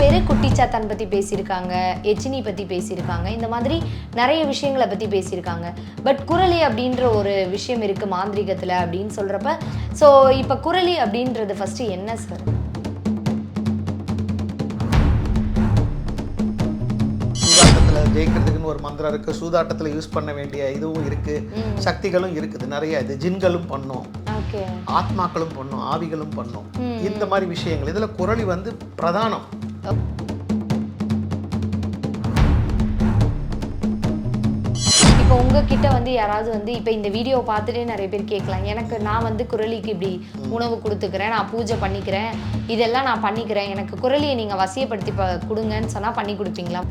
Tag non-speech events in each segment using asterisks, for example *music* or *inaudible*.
பேர் குட்டிச்சாத்தான் பற்றி பேசியிருக்காங்க எச்சினி பற்றி பேசியிருக்காங்க இந்த மாதிரி நிறைய விஷயங்களை பற்றி பேசியிருக்காங்க. பட் குரலி அப்படின்ற ஒரு விஷயம் இருக்குது மாந்திரிகத்தில் அப்படின்னு சொல்கிறப்ப ஸோ இப்போ குரலி அப்படின்றது ஃபஸ்ட்டு என்ன சார் சூதாட்டத்தில் ஜெயிக்கிறதுக்குன்னு ஒரு மந்திரம் இருக்கு. சூதாட்டத்தில் யூஸ் பண்ண வேண்டிய இதுவும் இருக்கு. சக்திகளும் இருக்குது. நிறைய இது ஜின்களும் பண்ணும். ஆத்மாக்களும் பண்ணும் ஆவிகளும் பண்ணும். இந்த மாதிரி விஷயங்கள். இதுல குரலி வந்து பிரதானம். இப்போ உங்ககிட்ட வந்து யாராவது வந்து இப்போ இந்த வீடியோ பார்த்துட்டே நிறைய பேர் கேட்கலாம். எனக்கு நான் வந்து குரலிக்கு இப்படி உணவு கொடுத்துக்கிறேன் நான் பூஜை பண்ணிக்கிறேன் இதெல்லாம் நான் பண்ணிக்கிறேன். எனக்கு குரலியை நீங்கள் வசியப்படுத்தி ப கொடுங்கன்னு சொன்னால் பண்ணி கொடுப்பீங்களா?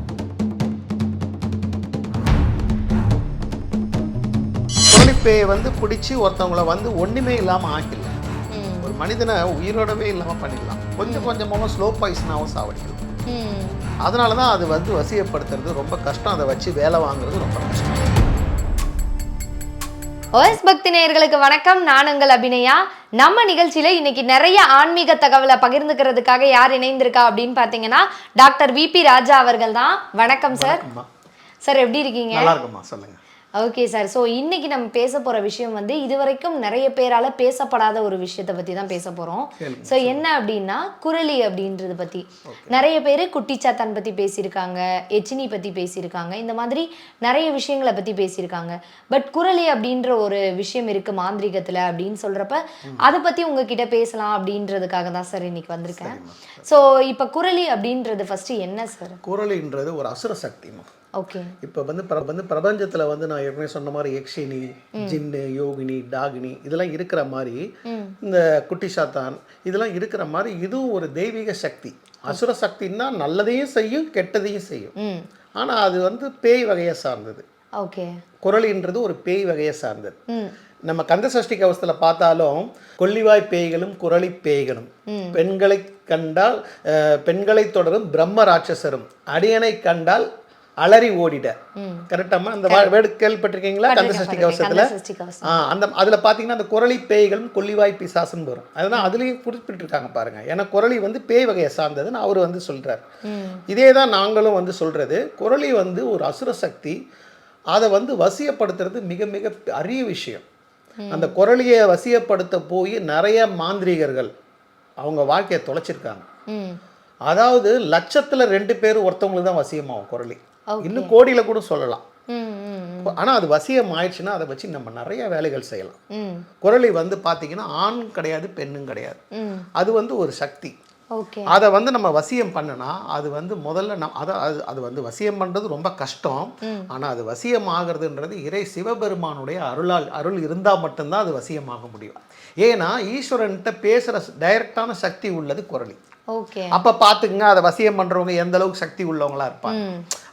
குரலிப்பேயை வந்து பிடிச்சி ஒருத்தவங்கள வந்து ஒண்ணுமே இல்லாம ஆக்கிடலாம். ம். ஒரு மனிதனை உயிரோடவே இல்லாம பண்ணிடலாம். கொஞ்சம் கொஞ்சமாக ஸ்லோ பாய்ஸ்னாவும் சாவடிக்கலாம் ம். அதனால தான் அது வந்து வசியப்படுத்துறது ரொம்ப கஷ்டம். அதை வச்சு வேலை வாங்குறது ரொம்ப கஷ்டம். ஓஎஸ் பக்தி நேயர்களுக்கு வணக்கம். நான் உங்கள் அபிநயா. நம்ம நிகழ்ச்சியில இன்னைக்கு நிறைய ஆன்மீக தகவலை பகிர்ந்துக்கிறதுக்காக யார் இணைந்திருக்கா அப்படின்னு பார்த்தீங்கன்னா டாக்டர் விபி ராஜா அவர்கள் தான். வணக்கம் சார் சார் எப்படி இருக்கீங்க? நல்லா இருக்குமா சொல்லுங்க. ஓகே சார் ஸோ இன்னைக்கு நம்ம பேச போற விஷயம் வந்து இதுவரைக்கும் நிறைய பேரால பேசப்படாத ஒரு விஷயத்தை பத்தி தான் பேச போறோம். கேளுங்க. ஸோ என்ன அப்படின்னா குரலி அப்படின்றது பத்தி. நிறைய பேர் குட்டிச்சாத்தான் பத்தி பேசியிருக்காங்க எச்சினி பத்தி பேசியிருக்காங்க இந்த மாதிரி நிறைய விஷயங்களை பத்தி பேசியிருக்காங்க. பட் குரலி அப்படின்ற ஒரு விஷயம் இருக்கு மாந்திரிகத்துல அப்படின்னு சொல்றப்ப அதை பத்தி உங்ககிட்ட பேசலாம் அப்படின்றதுக்காக தான் சார் இன்னைக்கு வந்திருக்கேன். ஸோ இப்போ குரலி அப்படின்றது ஃபர்ஸ்ட் என்ன சார் குரலின்றது ஒரு அசுர சக்திமா இப்போ வந்து வந்து பிரபஞ்சத்தில் வந்து நான் ஏற்கனவே சொன்ன மாதிரி யக்ஷினி ஜின்னு யோகினி டாகினி இதெல்லாம் இருக்கிற மாதிரி இந்த குட்டி சாத்தான் இதெல்லாம் இருக்கிற மாதிரி இதுவும் ஒரு தெய்வீக சக்தி. அசுர சக்தின்னா நல்லதையும் செய்யும் கெட்டதையும் செய்யும். ஆனால் அது வந்து பேய் வகையை சார்ந்தது. ஓகே குரலின்றது ஒரு பேய் வகையை சார்ந்தது. நம்ம கந்த சஷ்டி கவசத்தில் பார்த்தாலும் கொல்லிவாய் பேய்களும் குரளி பேய்களும். பெண்களை கண்டால் பெண்களை தொடரும் பிரம்ம ராட்சசரும். அடியனை கண்டால் அலறி ஓடிட கரெக்டாமா அந்த வா- வேர்டு கேள்விப்பட்டிருக்கீங்களா? கந்த சஷ்டி கவசத்தில்? ஆ அந்த அதில் பார்த்தீங்கன்னா அந்த குரளி பேய்களும் கொல்லிவாய் பிசாசுன்னு வரும். அதுதான் அதுலேயும் குறிப்பிட்டிருக்காங்க பாருங்க. ஏன்னா குரளி வந்து பேய் வகையை சார்ந்ததுன்னு அவர் வந்து சொல்றார். இதே தான் நாங்களும் வந்து சொல்றது. குரளி வந்து ஒரு அசுர சக்தி. அதை வந்து வசியப்படுத்துறது மிக மிக அரிய விஷயம். அந்த குரலியை வசியப்படுத்த போய் நிறைய மாந்திரீகர்கள் அவங்க வாழ்க்கையை தொலைச்சிருக்காங்க. அதாவது லட்சத்துல ரெண்டு பேர் ஒருத்தவங்களுக்கு தான் வசியமாகும் குரலி இன்னும் கோடியில கூட சொல்லலாம். ம் ம் ஆனா அது வசியம் ஆயிடுச்சுன்னா அதை வச்சு நம்ம நிறைய வேலைகள் செய்யலாம். குரலி வந்து பார்த்தீங்கன்னா ஆண் கிடையாது பெண்ணும் கிடையாது. அது வந்து ஒரு சக்தி. அதை வந்து நம்ம வசியம் பண்ணனா அது வந்து முதல்ல நம் அதை அது அது வந்து வசியம் பண்ணுறது ரொம்ப கஷ்டம். ஆனால் அது வசியம் ஆகிறதுன்றது இறை சிவபெருமானுடைய அருளால் அருள் இருந்தால் மட்டும்தான் அது வசியமாக முடியும். ஏன்னா ஈஸ்வரன்கிட்ட பேசுகிற டைரக்டான சக்தி உள்ளது குரலி. அப்போ பார்த்துக்குங்க அதை வசியம் பண்ணுறவங்க எந்த அளவுக்கு சக்தி உள்ளவங்களா இருப்பாங்க.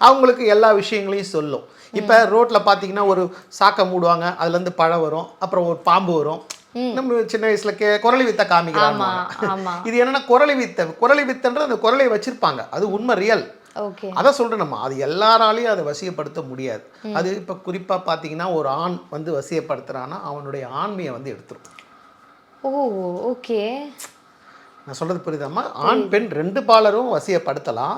அவங்களுக்கு எல்லா விஷயங்களையும் சொல்லும். இப்போ ரோட்டில் பார்த்தீங்கன்னா ஒரு சாக்கை மூடுவாங்க அதுலேருந்து பழம் வரும் அப்புறம் ஒரு பாம்பு வரும். நம்ம சின்ன வயசுல கே குரலி வித்த காமிக்கிறாங்க இது என்னன்னா குரலி வித்த குரலி வித்தன்றது அந்த குரலை வச்சிருப்பாங்க. அது உண்மை ரியல் ஓகே அதை சொல்கிறேன் நம்ம. அது எல்லாராலையும் அதை வசியப்படுத்த முடியாது. அது இப்போ குறிப்பாக பார்த்தீங்கன்னா ஒரு ஆண் வந்து வசியப்படுத்துறான்னா அவனுடைய ஆண்மையை வந்து எடுத்துரும். ஓ ஓகே நான் சொல்றது புரியுதாம்மா ஆண் பெண் ரெண்டு பாலரும் வசியப்படுத்தலாம்.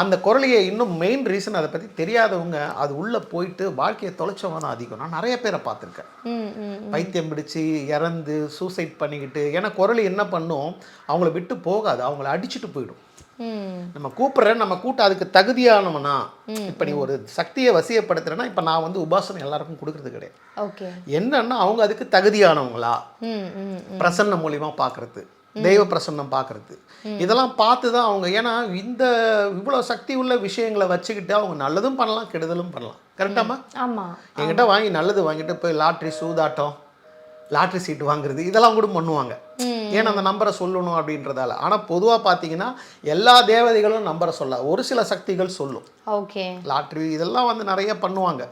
அந்த குரலையை இன்னும் மெயின் ரீசன் அதை பற்றி தெரியாதவங்க அது உள்ளே போயிட்டு வாழ்க்கையை தொலைச்சவங்க தான் அதிகம். நான் நிறைய பேரை பார்த்துருக்கேன். பைத்தியம் பிடிச்சு இறந்து சூசைட் பண்ணிக்கிட்டு ஏன்னா குரலி என்ன பண்ணும்? அவங்கள விட்டு போகாது. அவங்கள அடிச்சுட்டு போயிடும். நம்ம கூப்பிடுற நம்ம கூட்ட அதுக்கு தகுதியானவனா? இப்போ நீ ஒரு சக்தியை வசியப்படுத்துறேன்னா இப்போ நான் வந்து உபாசனம் எல்லாருக்கும் கொடுக்கறது கிடையாது. ஓகே. என்னன்னா அவங்க அதுக்கு தகுதியானவங்களா? பிரசன்னம் மூலியமா பார்க்கறது. தெய்வ பிரசன்னம் பார்க்கறது. இதெல்லாம் பார்த்து தான் அவங்க ஏன்னா இந்த இவ்வளோ சக்தி உள்ள விஷயங்களை வச்சுக்கிட்டு அவங்க நல்லதும் பண்ணலாம் கெடுதலும் பண்ணலாம். கரெக்டாமா ஆமா. என்கிட்ட வாங்கி நல்லது வாங்கிட்டு போய் லாட்ரி சூதாட்டம் லாட்ரி சீட் வாங்குறது இதெல்லாம் கூட பண்ணுவாங்க. ஏன்னா அந்த நம்பரை சொல்லணும் அப்படின்றதால. ஆனால் பொதுவாக பார்த்தீங்கன்னா எல்லா தேவதைகளும் நம்பரை சொல்ல ஒரு சில சக்திகள் சொல்லும். ஓகே. லாட்ரி இதெல்லாம் வந்து நிறைய பண்ணுவாங்க.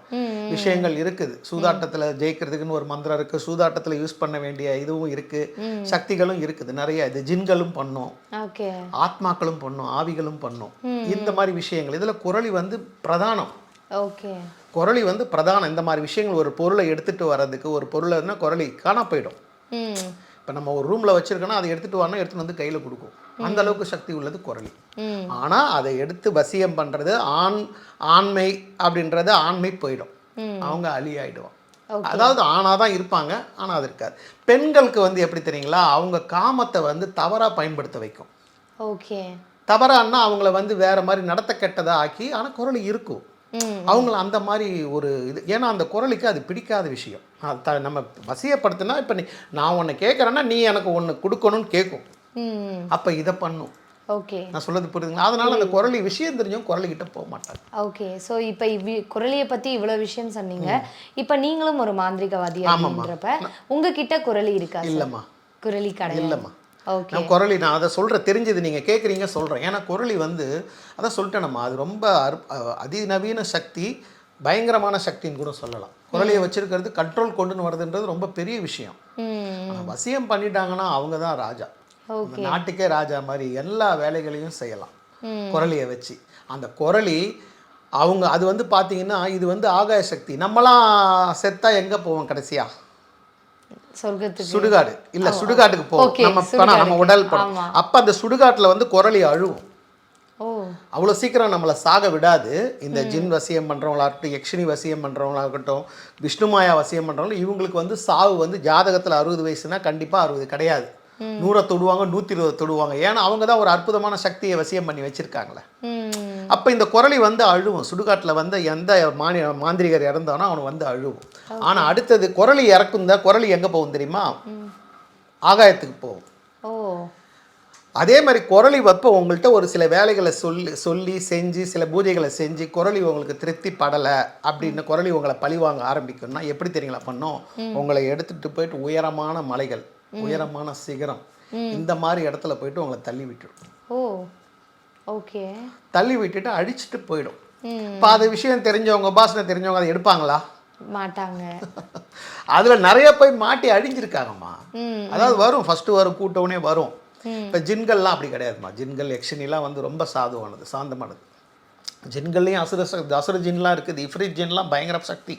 விஷயங்கள் இருக்குது. சூதாட்டத்தில் ஜெயிக்கிறதுக்குன்னு ஒரு மந்திரம் இருக்குது சூதாட்டத்தில் யூஸ் பண்ண வேண்டிய இதுவும் இருக்குது சக்திகளும் இருக்குது. நிறைய இது ஜின்களும் பண்ணும். ஆத்மாக்களும் பண்ணும். ஆவிகளும் பண்ணும். இந்த மாதிரி விஷயங்கள். இதில் குரலி வந்து பிரதானம். ஓகே. குரலி வந்து பிரதானம். இந்த மாதிரி விஷயங்கள் ஒரு பொருளை எடுத்துட்டு வர்றதுக்கு ஒரு பொருளைன்னா குரலி காணா போயிடும். இப்போ நம்ம ஒரு ரூமில் வச்சிருக்கோன்னா அதை எடுத்துகிட்டு வரணும் எடுத்துகிட்டு வந்து கையில் கொடுக்கும். அந்த அளவுக்கு சக்தி உள்ளது குரலி ஆனால் அதை எடுத்து வசியம் பண்ணுறது ஆண் ஆண்மை அப்படின்றது ஆண்மை போயிடும். அவங்க அழி ஆயிடுவான் அதாவது ஆணாக தான் இருப்பாங்க ஆனால் அது இருக்காது. பெண்களுக்கு வந்து எப்படி தெரியுங்களா? அவங்க காமத்தை வந்து தவறாக பயன்படுத்த வைக்கும். ஓகே. தவறான்னா அவங்கள வந்து வேற மாதிரி நடத்த கெட்டதாக ஆக்கி ஆனால் குரல் இருக்கும். அவங்கள அந்த மாதிரி ஒரு இது. ஏன்னா அந்த குரலுக்கு அது பிடிக்காத விஷயம். த நம்ம வசியப்படுத்தினா இப்போ நீ நான் ஒன்று கேட்குறேன்னா நீ எனக்கு ஒன்று கொடுக்கணும்னு கேட்கும் அப்போ இதை பண்ணும். ஓகே. நான் சொல்றது புரியுதுங்களா? அதனால அந்த குரலி விஷயம் தெரிஞ்சும் குரலிக்கிட்ட போக மாட்டாங்க. ஓகே. ஸோ இப்போ இவ்வி குரலியை பற்றி இவ்வளோ விஷயம் சொன்னீங்க. இப்போ நீங்களும் ஒரு மாந்திரிகவாதி அப்படின்றப்ப உங்ககிட்ட குரலி இருக்கா இல்லைம்மா. குரலி கிடையாது இல்லைம்மா. நான் குரலி நான் அதை சொல்கிறேன் தெரிஞ்சது நீங்கள் கேட்குறீங்க சொல்கிறேன் ஏன்னா குரலி வந்து அதான் சொல்லிட்டேனம்மா அது ரொம்ப அதிநவீன சக்தி பயங்கரமான சக்தின்னு கூட சொல்லலாம். குரலியை வச்சிருக்கிறது கண்ட்ரோல் கொண்டுன்னு வருதுன்றது ரொம்ப பெரிய விஷயம். வசியம் பண்ணிட்டாங்கன்னா அவங்க தான் ராஜா. நாட்டுக்கே ராஜா மாதிரி எல்லா வேலைகளையும் செய்யலாம். குரலியை வச்சு. அந்த குரலி அவங்க அது வந்து பார்த்தீங்கன்னா இது வந்து ஆகாய சக்தி. நம்மலாம் செத்தா எங்கே போவோம் கடைசியா? சொர்க்கத்துக்கு. சுடுகாடு. இல்ல சுடுகாட்டுக்கு போவோம். நம்ம பணம் நம்ம உடல் படம். ஆமா. அப்ப அந்த சுடுகாட்டுல வந்து குரலி அழுவும். அவ்வளோ சீக்கிரம் நம்மளை சாக விடாது. இந்த ஜின் வசியம் பண்ணுறவங்களா இருக்கட்டும் யக்ஷினி வசியம் பண்ணுறவங்களா இருக்கட்டும் விஷ்ணுமாயா வசியம் பண்ணுறவங்க இவங்களுக்கு வந்து சாவு வந்து ஜாதகத்தில் அறுபது வயசுனா கண்டிப்பாக அறுபது கிடையாது. நூறை தொடுவாங்க நூற்றி இருபது தொடுவாங்க. ஏன்னா அவங்க தான் ஒரு அற்புதமான சக்தியை வசியம் பண்ணி வச்சுருக்காங்களே. அப்போ இந்த குரலி வந்து அழுவும். சுடுகாட்டில் வந்து எந்த மானி மாந்திரிகர் இறந்தானோ அவனுக்கு வந்து அழுவும். ஆனால் அடுத்தது குரலி இறக்கும் தான் குரலி எங்கே போகும் தெரியுமா? ஆகாயத்துக்கு போகும். அதே மாதிரி குரலி வைப்ப உங்கள்கிட்ட ஒரு சில வேலைகளை சொல்லி சொல்லி செஞ்சு சில பூஜைகளை செஞ்சு குரலி உங்களுக்கு திருப்தி படலை அப்படின்னு குரலி உங்களை பழிவாங்க ஆரம்பிக்கணும்னா எப்படி தெரியுங்களா பண்ணும்? உங்களை எடுத்துட்டு போயிட்டு உயரமான மலைகள். உயரமான சிகரம். இந்த மாதிரி இடத்துல போயிட்டு உங்களை தள்ளி விட்டுடும் ஓ ஓகே. தள்ளி விட்டுட்டு அழிச்சிட்டு போயிடும். இப்போ அது விஷயம் தெரிஞ்சவங்க உபாசனை தெரிஞ்சவங்க அதை எடுப்பாங்களா? மாட்டாங்க. *laughs* அதில் நிறைய போய் மாட்டி அழிஞ்சிருக்காங்கம்மா. அதாவது வரும் ஃபஸ்ட்டு வரும் கூட்டவுனே வரும். இப்போ ஜின்கள்லாம் அப்படி கிடையாதும்மா. ஜின்கள் யக்ஷினிலாம் வந்து ரொம்ப சாதுவானது சாந்தமானது. ஜின்கள்லேயும் அசுர அசுர ஜின்லாம் இருக்குது. இஃப்ரிட் ஜின்லாம் பயங்கர சக்தி.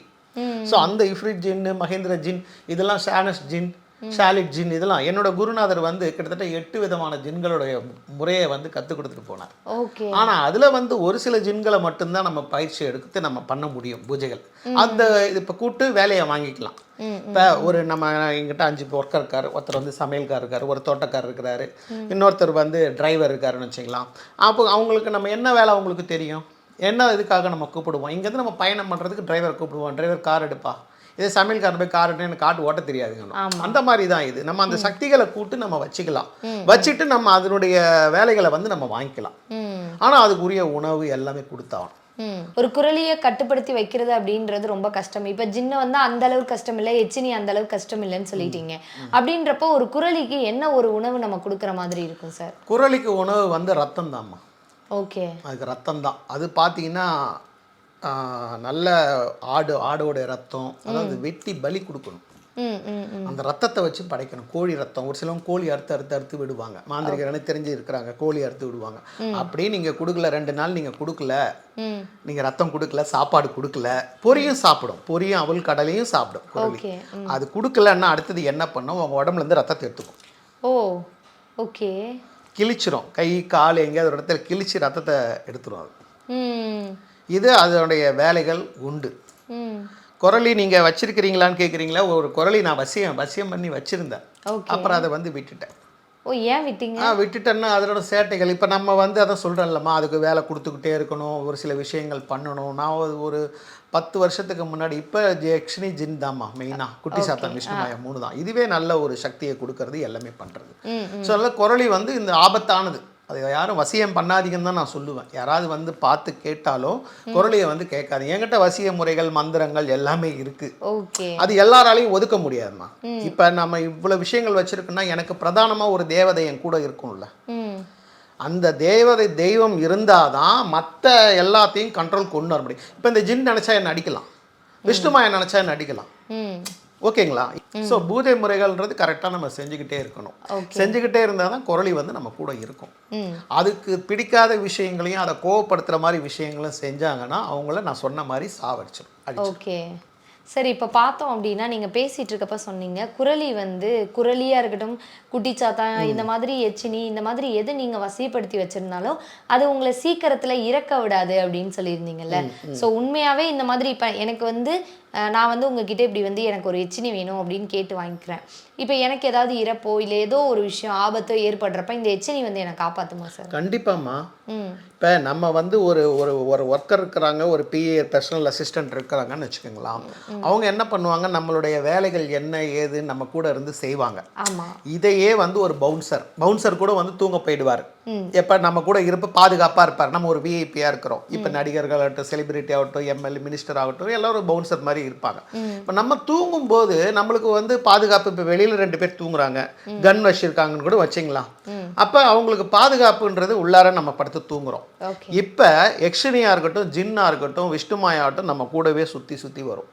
ஸோ அந்த இஃப்ரிட் ஜின்னு மகேந்திர ஜின் இதெல்லாம் ஷானஸ் ஜின் ஷாலிட் ஜின் இதெல்லாம். என்னோட குருநாதர் வந்து கிட்டத்தட்ட எட்டு விதமான ஜின்களுடைய முறையை வந்து கற்றுக் கொடுத்துட்டு போனார். ஓகே. ஆனால் அதில் வந்து ஒரு சில ஜின்களை மட்டும்தான் நம்ம பயிற்சி எடுத்து நம்ம பண்ண முடியும் பூஜைகள். அந்த இது இப்போ கூட்டு வேலையை வாங்கிக்கலாம். இப்போ ஒரு நம்ம எங்கிட்ட அஞ்சு ஒர்க்கர் இருக்காரு ஒருத்தர் வந்து சமையல்கார் இருக்காரு ஒரு தோட்டக்காரர் இருக்கிறாரு இன்னொருத்தர் வந்து டிரைவர் இருக்காருன்னு வச்சுக்கலாம். அப்போ அவங்களுக்கு நம்ம என்ன வேலை அவங்களுக்கு தெரியும்? என்ன இதுக்காக நம்ம கூப்பிடுவோம்? இங்கேருந்து நம்ம பயணம் பண்ணுறதுக்கு டிரைவர் கூப்பிடுவோம். டிரைவர் கார் எடுப்பா. இதே சமையல்காரர் போய் கார் எடுத்து எனக்கு காட்டு ஓட்ட தெரியாதுங்க. அந்த மாதிரி தான் இது. நம்ம அந்த சக்திகளை கூட்டு நம்ம வச்சுக்கலாம். வச்சுட்டு நம்ம அதனுடைய வேலைகளை வந்து நம்ம வாங்கிக்கலாம். ஆனால் அதுக்குரிய உணவு எல்லாமே கொடுத்தாகணும். ஒரு குரலியை கட்டுப்படுத்தி வைக்கிறது அப்படின்றது ரொம்ப கஷ்டம். இப்போ ஜின்ன வந்து அந்த அளவுக்கு கஷ்டம் இல்லை எச்சினி அந்த அளவுக்கு கஷ்டம் இல்லைன்னு சொல்லிட்டீங்க. அப்படின்றப்போ ஒரு குரலிக்கு என்ன ஒரு உணவு நம்ம கொடுக்குற மாதிரி இருக்கும் சார்? குரலிக்கு உணவு வந்து ரத்தம் தான்மா ஓகே. அதுக்கு ரத்தம் தான் அது பார்த்தீங்கன்னா நல்ல ஆடு ஆடோட ரத்தம் அதாவது வெட்டி பலி கொடுக்கணும். அந்த ரத்தத்தை வச்சு படைக்கணும். கோழி ரத்தம். ஒரு சிலவங்க கோழி அறுத்து அறுத்து அறுத்து விடுவாங்க. மாந்திரிகரனே தெரிஞ்சு இருக்கிறாங்க. கோழி அறுத்து விடுவாங்க. அப்படியே நீங்கள் கொடுக்கல ரெண்டு நாள் நீங்கள் கொடுக்கல. நீங்கள் ரத்தம் கொடுக்கல சாப்பாடு கொடுக்கல. பொரியும் சாப்பிடும். பொரியும் அவல் கடலையும் சாப்பிடும் ஓகே அது கொடுக்கலன்னா அடுத்தது என்ன பண்ணும்? உங்கள் உடம்புல இருந்து ரத்தத்தை எடுத்துக்கும். ஓ ஓகே. கிழிச்சிரும். கை கால் எங்கேயாவது ஒரு இடத்துல கிழிச்சு ரத்தத்தை எடுத்துரும் அது. இது அதனுடைய வேலைகள் உண்டு. குரலி நீங்கள் வச்சிருக்கிறீங்களான்னு கேட்குறீங்களா ஒரு குரலி நான் வசியம் வசியம் பண்ணி வச்சுருந்தேன். அப்புறம் அதை வந்து விட்டுட்டேன். ஓ ஏன் விட்டீங்க? ஆ விட்டுட்டேன்னா அதோட சேட்டைகள். இப்போ நம்ம வந்து அதை சொல்கிறேன்லம்மா அதுக்கு வேலை கொடுத்துக்கிட்டே இருக்கணும் ஒரு சில விஷயங்கள் பண்ணணும். நான் ஒரு- பத்து வருஷத்துக்கு முன்னாடி இப்போ யக்ஷினி ஜின் தாம்மா மெயினாக குட்டி சாத்தான் விஷ்ணுமாயா மூணு தான். இதுவே நல்ல ஒரு சக்தியை கொடுக்கறது எல்லாமே பண்ணுறது ஸோ அதனால் குரலி வந்து இந்த ஆபத்தானது. அதை யாரும் வசியம் பண்ணாதீங்கன்னு தான் நான் சொல்லுவேன். யாராவது வந்து பார்த்து கேட்டாலும் குரலியை வந்து கேட்காதீங்க. என்கிட்ட வசிய முறைகள் மந்திரங்கள் எல்லாமே இருக்குது அது எல்லாராலையும் ஒதுக்க முடியாதும்மா. இப்போ நம்ம இவ்வளோ விஷயங்கள் வச்சுருக்கோன்னா எனக்கு பிரதானமாக ஒரு தேவதை என் கூட இருக்கும்ல. அந்த தேவதை தெய்வம் இருந்தால் தான் மற்ற எல்லாத்தையும் கண்ட்ரோல் கொண்டு வர முடியும். இப்போ இந்த ஜின் நினச்சா என்ன அடிக்கலாம். விஷ்ணுமாயை நினச்சா என்ன அடிக்கலாம். ஓகேங்களா? ஸோ பூஜை முறைகள்ன்றது கரெக்டாக நம்ம செஞ்சுக்கிட்டே இருக்கணும். செஞ்சுக்கிட்டே இருந்தால் தான் குரலி வந்து நம்ம கூட இருக்கும். அதுக்கு பிடிக்காத விஷயங்களையும் அதை கோவப்படுத்துகிற மாதிரி விஷயங்களும் செஞ்சாங்கன்னா அவங்கள நான் சொன்ன மாதிரி சாவடிச்சிடும் ஓகே. சரி இப்போ பார்த்தோம் அப்படின்னா நீங்கள் பேசிட்டு இருக்கப்ப சொன்னீங்க குரலி வந்து குரலியாக இருக்கட்டும் குட்டிச்சாத்தா இந்த மாதிரி எச்சினி இந்த மாதிரி எது நீங்கள் வசியப்படுத்தி வச்சிருந்தாலும் அது உங்களை சீக்கிரத்தில் இறக்க விடாது அப்படின்னு சொல்லியிருந்தீங்கல்ல. ஸோ உண்மையாகவே இந்த மாதிரி இப்போ எனக்கு வந்து நான் வந்து உங்ககிட்ட இப்படி வந்து எனக்கு ஒரு எச்சினி வேணும் அப்படின்னு கேட்டு வாங்கிக்கிறேன். இப்போ எனக்கு ஏதாவது இறப்போ இல்லை ஏதோ ஒரு விஷயம் ஆபத்தோ ஏற்படுறப்ப இந்த எச்சினி வந்து என்னை காப்பாற்றுமா சார்? கண்டிப்பாம்மா. இப்போ நம்ம வந்து ஒரு ஒரு ஒரு ஒர்க்கர் இருக்கிறாங்க ஒரு பிஏ பர்சனல் அசிஸ்டன்ட் இருக்கிறாங்கன்னு வச்சுக்கோங்களேன். அவங்க என்ன பண்ணுவாங்க? நம்மளுடைய வேலைகள் என்ன ஏது நம்ம கூட இருந்து செய்வாங்க. இதையே வந்து ஒரு பவுன்சர் பவுன்சர் கூட வந்து தூங்க போயிடுவார். எப்போ? நம்ம கூட இருப்ப பாதுகாப்பாக இருப்பார். நம்ம ஒரு விஐபியாக இருக்கிறோம். இப்போ நடிகர்கள் ஆகட்டும் செலிபிரிட்டி ஆகட்டும் எம்எல்ஏ மினிஸ்டர் ஆகட்டும் எல்லாரும் பவுன்சர் மாதிரி இருப்பாங்க. இப்போ நம்ம தூங்கும்போது நம்மளுக்கு வந்து பாதுகாப்பு இப்போ வெளியில் ரெண்டு பேர் தூங்குறாங்க. கன் வச்சிருக்காங்கன்னு கூட வச்சிங்களா? அப்போ அவங்களுக்கு பாதுகாப்புன்றது உள்ளார நம்ம படுத்து தூங்குறோம். இப்போ யக்ஷினியாக இருக்கட்டும் ஜின்னாக இருக்கட்டும் விஷ்ணுமாயாகட்டும் நம்ம கூடவே சுற்றி சுற்றி வரும்.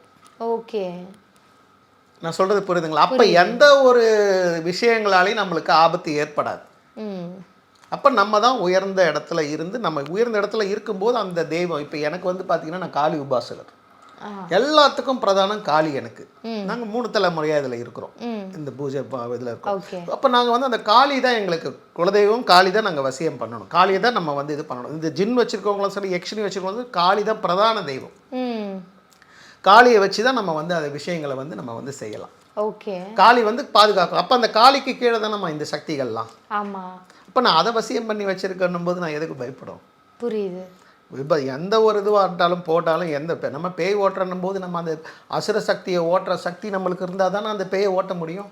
ஓகே நான் சொல்கிறது புரியுதுங்களா? அப்போ எந்த ஒரு விஷயங்களாலையும் நம்மளுக்கு ஆபத்து ஏற்படாது. அப்போ நம்ம தான் உயர்ந்த இடத்துல இருந்து நம்ம உயர்ந்த இடத்துல இருக்கும்போது அந்த தெய்வம் இப்போ எனக்கு வந்து பார்த்தீங்கன்னா நான் காளி உபாசகர். எல்லாத்துக்கும் பிரதானம் காளி எனக்கு. நாங்கள் மூணு தலைமுறையாக இதில் இருக்கிறோம். இந்த பூஜை இதில் இருக்கோம் அப்போ நாங்கள் வந்து அந்த காளி தான் எங்களுக்கு குலதெய்வம் காளி தான் நாங்கள் வசியம் பண்ணணும். காளியை தான் நம்ம வந்து இது பண்ணணும். இந்த ஜின் வச்சுருக்கவங்களும் சரி யக்ஷினி வச்சுருக்கவங்களும் காளி தான் பிரதான தெய்வம். ம். காளியை வச்சு தான் நம்ம வந்து அந்த விஷயங்களை வந்து நம்ம வந்து செய்யலாம். ஓகே. காளி வந்து பாதுகாக்கும் அப்போ அந்த காளிக்கு கீழே தான் நம்ம இந்த சக்திகள்லாம்? ஆமா. அப்போ நான் அதை வசியம் பண்ணி வச்சிருக்கணும் போது நான் எதுக்கு பயப்படும் புரியுது. இப்போ எந்த ஒரு இதுவாக இருந்தாலும் போட்டாலும் எந்த நம்ம பேய் ஓட்டுறன்னும் போது நம்ம அந்த அசுர சக்தியை ஓட்டுற சக்தி நம்மளுக்கு இருந்தால் தானே அந்த பேயை ஓட்ட முடியும்.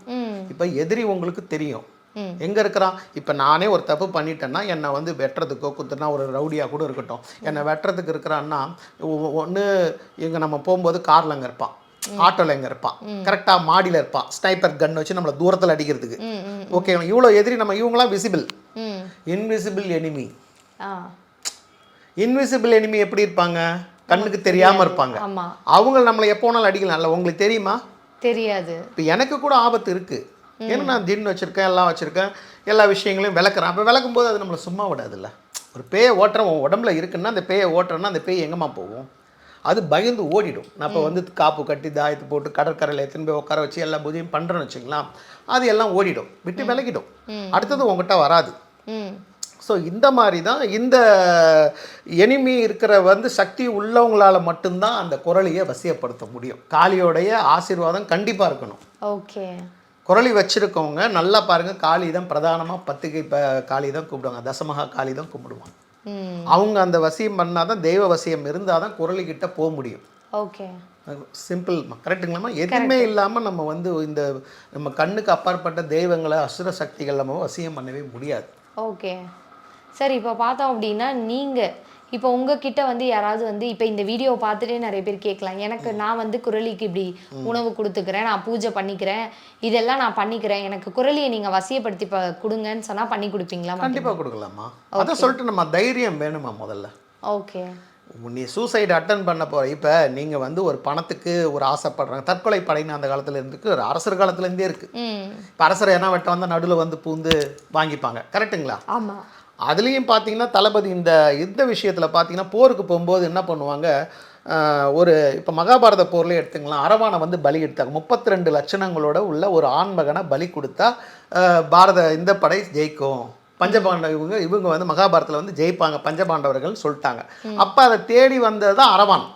இப்போ எதிரி உங்களுக்கு தெரியும். எங்கே இருக்கிறான்? இப்போ நானே ஒரு தப்பு பண்ணிட்டேன்னா என்னை வந்து வெட்டுறதுக்கோ குத்துனா ஒரு ரவுடியாக கூட இருக்கட்டும். என்னை வெட்டுறதுக்கு இருக்கிறான்னா ஒன்று இங்கே நம்ம போகும்போது காரில் அங்கே இருப்பான். ஆட்டோவில் எங்கே இருப்பான். கரெக்டாக மாடியில் இருப்பான். ஸ்னைப்பர் கன் வச்சு நம்மளை தூரத்தில் அடிக்கிறதுக்கு. ஓகே இவ்வளோ எதிரி நம்ம இவங்களாம் visible invisible enemy invisible enemy எப்படி இருப்பாங்க? கண்ணுக்கு தெரியாமல் இருப்பாங்க. ஆமா. அவங்க நம்மளை எப்போ வேணாலும் அடிக்கலாம்ல உங்களுக்கு தெரியுமா? தெரியாது. இப்போ எனக்கு கூட ஆபத்து இருக்குது ஏன்னா நான் ஜின் வச்சுருக்கேன் எல்லாம் வச்சுருக்கேன் எல்லா விஷயங்களையும் விளக்குறேன். அப்போ விளக்கும் போது அது நம்மளை சும்மா விடாதுல்ல. ஒரு பேயை ஓட்டுறேன் உன் உடம்புல இருக்குன்னா அந்த பேயை ஓட்டுறேன்னா அந்த பேய் எங்கேம்மா போகும்? அது பயந்து ஓடிடும். நான் இப்போ வந்து காப்பு கட்டி தாயத்து போட்டு கடற்கரையில் எத்தனை போய் உட்கார வச்சு எல்லா பூஜையும் பண்ணுறேன்னு வச்சுக்கலாம். அது எல்லாம் ஓடிடும். விட்டு விலகிடும். அடுத்தது உங்ககிட்ட வராது. ஸோ இந்த மாதிரி தான் இந்த எனிமி இருக்கிற வந்து சக்தி உள்ளவங்களால மட்டும்தான் அந்த குரலையை வசியப்படுத்த முடியும். காளியோடைய ஆசீர்வாதம் கண்டிப்பாக இருக்கணும். ஓகே குரலி வச்சிருக்கவங்க நல்லா பாருங்க காளி தான் பிரதானமாக பத்துகை ப காளி தான் கூப்பிடுவாங்க தசமகா காளி தான் கும்பிடுவாங்க அவங்க அந்த வசியம் பண்ணால் தான் தெய்வ வசியம் இருந்தால் தான் குரலிக்கிட்ட போக முடியும் ஓகே சிம்பிள் கரெக்டுங்களாம்மா எதுவுமே இல்லாமல் நம்ம வந்து இந்த நம்ம கண்ணுக்கு அப்பாற்பட்ட தெய்வங்களை அசுர சக்திகள் நம்ம வசியம் பண்ணவே முடியாது. ஓகே சரி இப்போ பார்த்தோம் அப்படின்னா நீங்கள் இப்போ உங்ககிட்ட வந்து யாராவது வந்து இப்போ இந்த வீடியோ பார்த்துட்டே நிறைய பேர் கேட்கலாம். எனக்கு நான் வந்து குரலிக்கு இப்படி உணவு கொடுத்துக்கிறேன் நான் பூஜை பண்ணிக்கிறேன் இதெல்லாம் நான் பண்ணிக்கிறேன். எனக்கு குரலியை நீங்கள் வசியப்படுத்தி கொடுங்கன்னு சொன்னால் பண்ணி கொடுப்பீங்களா கண்டிப்பாக கொடுக்கலாமா அதை சொல்லிட்டு நம்ம தைரியம் வேணுமா முதல்ல? ஓகே. நீ சூசைடு அட்டன் பண்ண போகிற இப்போ நீங்கள் வந்து ஒரு பணத்துக்கு ஒரு ஆசைப்படுறாங்க. தற்கொலை படைன்னு அந்த காலத்துல இருந்துக்கு ஒரு அரசர் காலத்துலேருந்தே இருக்குது இப்போ அரசர் என்ன வெட்ட வந்தால் நடுவில் வந்து பூந்து வாங்கிப்பாங்க. கரெக்ட்டுங்களா? ஆமாம் அதுலேயும் பார்த்தீங்கன்னா தளபதி இந்த யுத்த விஷயத்தில் பார்த்தீங்கன்னா போருக்கு போகும்போது என்ன பண்ணுவாங்க? ஒரு இப்போ மகாபாரத போர்ல எடுத்துங்களா அரவானை வந்து பலி எடுத்தாங்க. முப்பத்தி ரெண்டு லட்சணங்களோட உள்ள ஒரு ஆண்மகனை பலி கொடுத்தா பாரத இந்த படை ஜெயிக்கும். பஞ்சபாண்டவ இவங்க இவங்க வந்து மகாபாரதத்தில் வந்து ஜெயிப்பாங்க. பஞ்சபாண்டவர்கள் சொல்லிட்டாங்க. அப்போ அதை தேடி வந்தது தான் அரவான்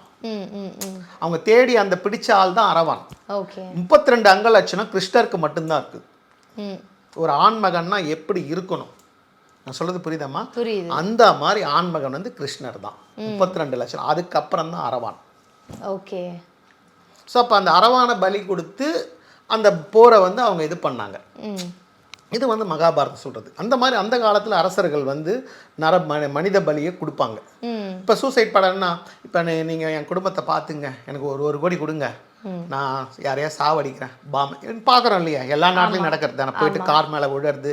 அவங்க தேடி அந்த பிடிச்ச ஆள் தான் அரவான் முப்பத்தி ரெண்டு அங்க லட்சணம் கிருஷ்ணருக்கு மட்டும்தான் இருக்குது ஒரு ஆண்மகன்னா எப்படி இருக்கணும்? நான் சொல்றது புரியுதாம்மா? புரியுது. அந்த மாதிரி ஆண்மகன் வந்து கிருஷ்ணர் தான். முப்பத்தி ரெண்டு லட்சம். அதுக்கப்புறம் தான் அரவான். ஓகே. ஸோ அப்போ அந்த அரவானை பலி கொடுத்து அந்த போரை வந்து அவங்க இது பண்ணாங்க. இது வந்து மகாபாரதம் சொல்கிறது அந்த மாதிரி அந்த காலத்தில் அரசர்கள் வந்து நர மனித பலியை கொடுப்பாங்க. இப்போ சூசைட் படம்னா இப்போ நீங்கள் என் குடும்பத்தை பார்த்துங்க. எனக்கு ஒரு ஒரு கோடி கொடுங்க. நான் யாரையா சாவடிக்கிறேன். பாம். பார்க்குறோம் இல்லையா? எல்லா நாட்டிலையும் நடக்கிறது தானே. போயிட்டு கார் மேலே விழுறது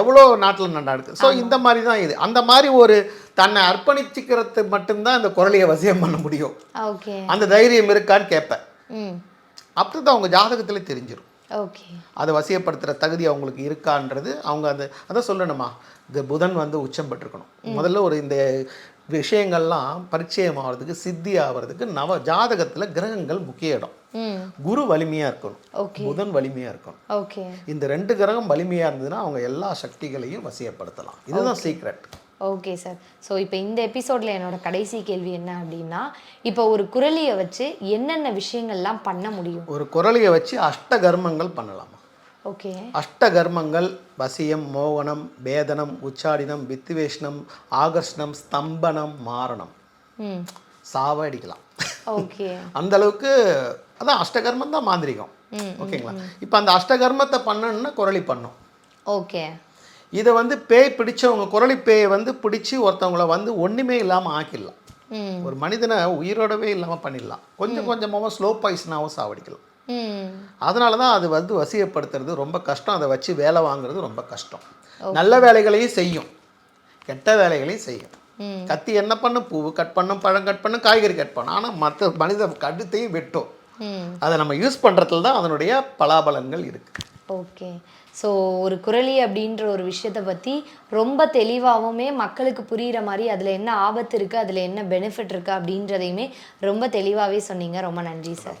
எவ்வளோ நாட்டில் நடக்குது ஸோ இந்த மாதிரி தான் இது. அந்த மாதிரி ஒரு தன்னை அர்ப்பணிச்சுக்கிறது மட்டும்தான் இந்த குரலையை வசியம் பண்ண முடியும். ஓகே. அந்த தைரியம் இருக்கான்னு கேட்பேன். அப்படி அவங்க ஜாதகத்திலே தெரிஞ்சிடும் ஓகே. அதை வசியப்படுத்துகிற தகுதி அவங்களுக்கு இருக்கான்றது. அவங்க அந்த அதான் சொல்லணுமா? இந்த புதன் வந்து உச்சம் பெற்றிருக்கணும். முதல்ல ஒரு இந்த விஷயங்கள்லாம் பரிச்சயம் ஆகிறதுக்கு சித்தி ஆகிறதுக்கு நவ ஜாதகத்தில் கிரகங்கள் முக்கிய இடம். குரு வலிமையாக இருக்கணும். புதன் வலிமையாக இருக்கணும். இந்த ரெண்டு கிரகம் வலிமையாக இருந்ததுன்னா அவங்க எல்லா சக்திகளையும் வசியப்படுத்தலாம். இதுதான் சீக்ரெட் ஓகே சார். ஸோ இப்போ இந்த எபிசோடில் என்னோட கடைசி கேள்வி என்ன அப்படின்னா இப்போ ஒரு குரலியை வச்சு என்னென்ன விஷயங்கள்லாம் பண்ண முடியும்? ஒரு குரலையை வச்சு அஷ்ட கர்மங்கள் பண்ணலாமா. ஓகே. அஷ்ட கர்மங்கள் வசியம் மோகனம் வேதனம் உச்சாடினம் வித்துவேஷனம் ஆகர்ஷணம் ஸ்தம்பனம் மாரணம். சாவடிக்கலாம் ஓகே. *laughs* அந்த அளவுக்கு அதான் அஷ்டகர்மம் தான் மாந்திரிகம். ஓகேங்களா? இப்போ அந்த அஷ்டகர்மத்தை பண்ணணும்னா குரலி பண்ணும். ஓகே. இதை வந்து பேய் பிடிச்சவங்க குரலி பேயை வந்து பிடிச்சி ஒருத்தவங்கள வந்து ஒன்றுமே இல்லாமல் ஆக்கிடலாம். ஒரு மனிதனை உயிரோடவே இல்லாமல் பண்ணிடலாம். கொஞ்சம் கொஞ்சமாக ஸ்லோ பாய்சனாகவும் சாவடிக்கலாம். அதனால தான் அது வந்து வசியப்படுத்துறது ரொம்ப கஷ்டம். அதை வச்சு வேலை வாங்குறது ரொம்ப கஷ்டம். நல்ல வேலைகளையும் செய்யும். கெட்ட வேலைகளையும் செய்யும். கத்தி என்ன பண்ணும் பூவு கட் பண்ணும் பழம் கட் பண்ணும் காய்கறி கட் பண்ணும். ஆனால் மற்ற மனித கடுத்தையும் வெட்டும். அதை நம்ம யூஸ் பண்ணுறதுல தான் அதனுடைய பலாபலன்கள் இருக்குது ஓகே. ஸோ ஒரு குரலி அப்படின்ற ஒரு விஷயத்தை பற்றி ரொம்ப தெளிவாகவுமே மக்களுக்கு புரிகிற மாதிரி அதில் என்ன ஆபத்து இருக்குது அதில் என்ன பெனிஃபிட் இருக்குது அப்படின்றதையுமே ரொம்ப தெளிவாகவே சொன்னீங்க. ரொம்ப நன்றி சார்